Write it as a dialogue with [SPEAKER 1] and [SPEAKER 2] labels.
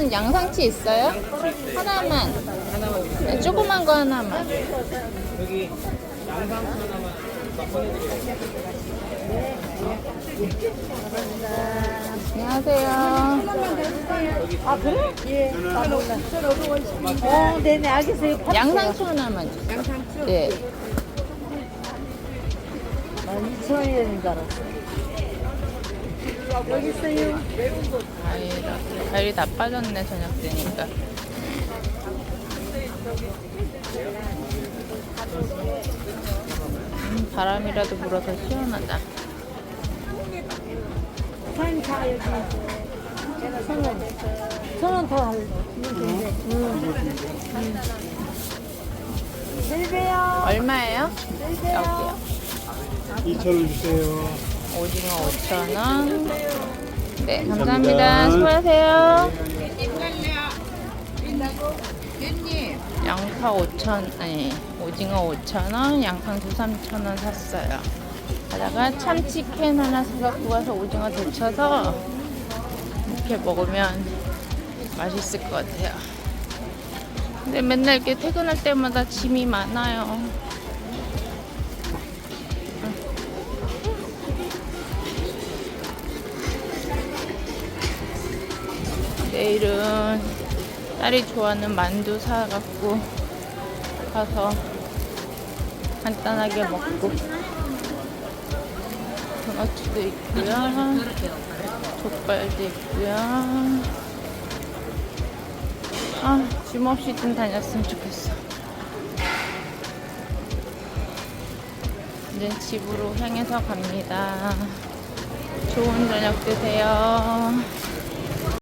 [SPEAKER 1] 이거는 양상치 있어요? 하나만. 네, 조그만 거 하나만.
[SPEAKER 2] 여기 양상추 하나만
[SPEAKER 1] 안녕하세요.
[SPEAKER 3] 아 그래? 예. 아 몰라. 어, 네네 알겠어요.
[SPEAKER 1] 양상추 하나만 주세요.
[SPEAKER 3] 양상추.
[SPEAKER 1] 네.
[SPEAKER 3] 난 2천 원이 되는 줄 알았어. 여기 있어요.
[SPEAKER 1] 과일, 과일이 다 빠졌네, 저녁 되니까. 음, 바람이라도 불어서 시원하다.
[SPEAKER 3] 사장님 자 여기. 천 원. 천원더 하면 되는데. 응. 내일 봬요.
[SPEAKER 1] 얼마예요? 여기요.
[SPEAKER 4] 2,000원 주세요.
[SPEAKER 1] 오징어 5,000원. 네, 감사합니다. 수고하세요. 양파 5,000, 아니, 오징어 5,000원, 양상추 3,000원 샀어요. 하다가 참치캔 하나 사갖고 가서 오징어 데쳐서 이렇게 먹으면 맛있을 것 같아요. 근데 맨날 이렇게 퇴근할 때마다 짐이 많아요. 내일은 딸이 좋아하는 만두 사갖고 가서 간단하게 먹고. 도넛도 있고요. 족발도 있고요. 아, 짐 없이 좀 다녔으면 좋겠어. 이제 집으로 향해서 갑니다. 좋은 저녁 되세요